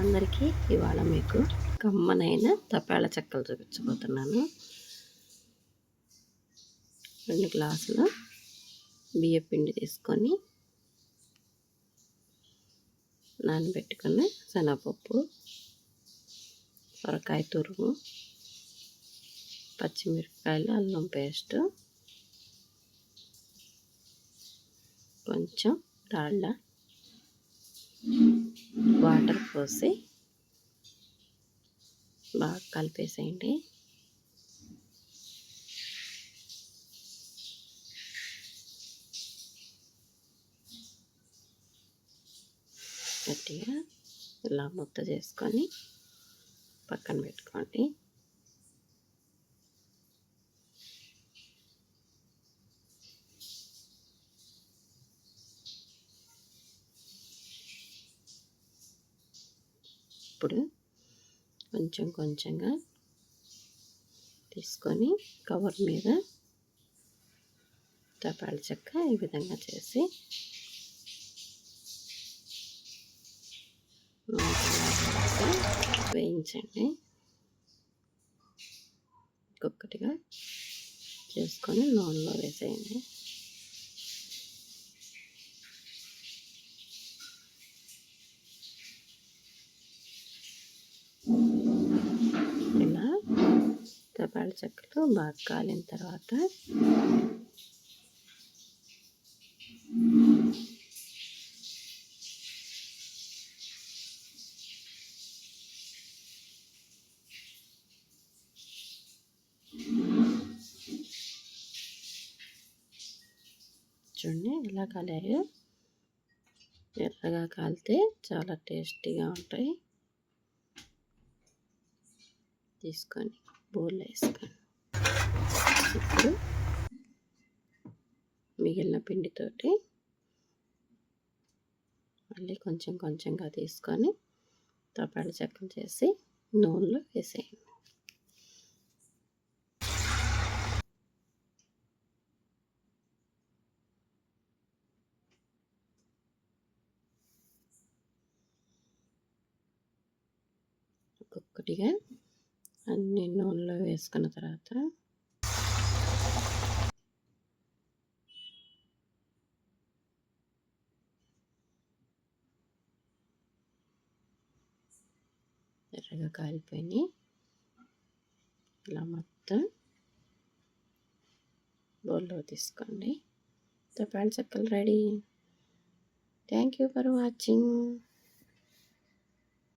అందరికీ ఇవాళ మీకు కమ్మనైన తపాల చెక్కలు చూపించబోతున్నాను. రెండు గ్లాసులు బియ్య పిండి తీసుకొని నానబెట్టుకుని శనగపప్పు సొరకాయ తురుము పచ్చిమిరపకాయలు అల్లం పేస్ట్ కొంచెం డాల్డా వాటర్ పోసి బాగా కలిపేసేయండి. గట్టిగా ఇలా ముద్ద చేసుకొని పక్కన పెట్టుకోండి. ఇప్పుడు కొంచెం కొంచెంగా తీసుకొని కవర్ మీద తపాల చెక్క ఈ విధంగా చేసి వేయించండి. ఒక్కొక్కటిగా చేసుకొని నూనెలో వేసేయండి. తపాల చెక్కలు బాగా కాలిన తర్వాత చూడండి ఎలా కాలాయో. ఎర్రగా కాలితే చాలా టేస్టీగా ఉంటాయి. తీసుకొని బౌల్లో వేసుకోండి ఇప్పుడు మిగిలిన పిండితోటి మళ్ళీ కొంచెం కొంచెంగా తీసుకొని తపాలు చెక్కలు చేసి నూనెలో వేసేయండి. ఒక్కొక్కటిగా అన్ని నూనెలో వేసుకున్న తర్వాత ఎర్రగా కాలిపోయినాయి. ఇలా మొత్తం బౌల్లో తీసుకోండి. తపాడి చెక్కలు ready. Thank you for watching.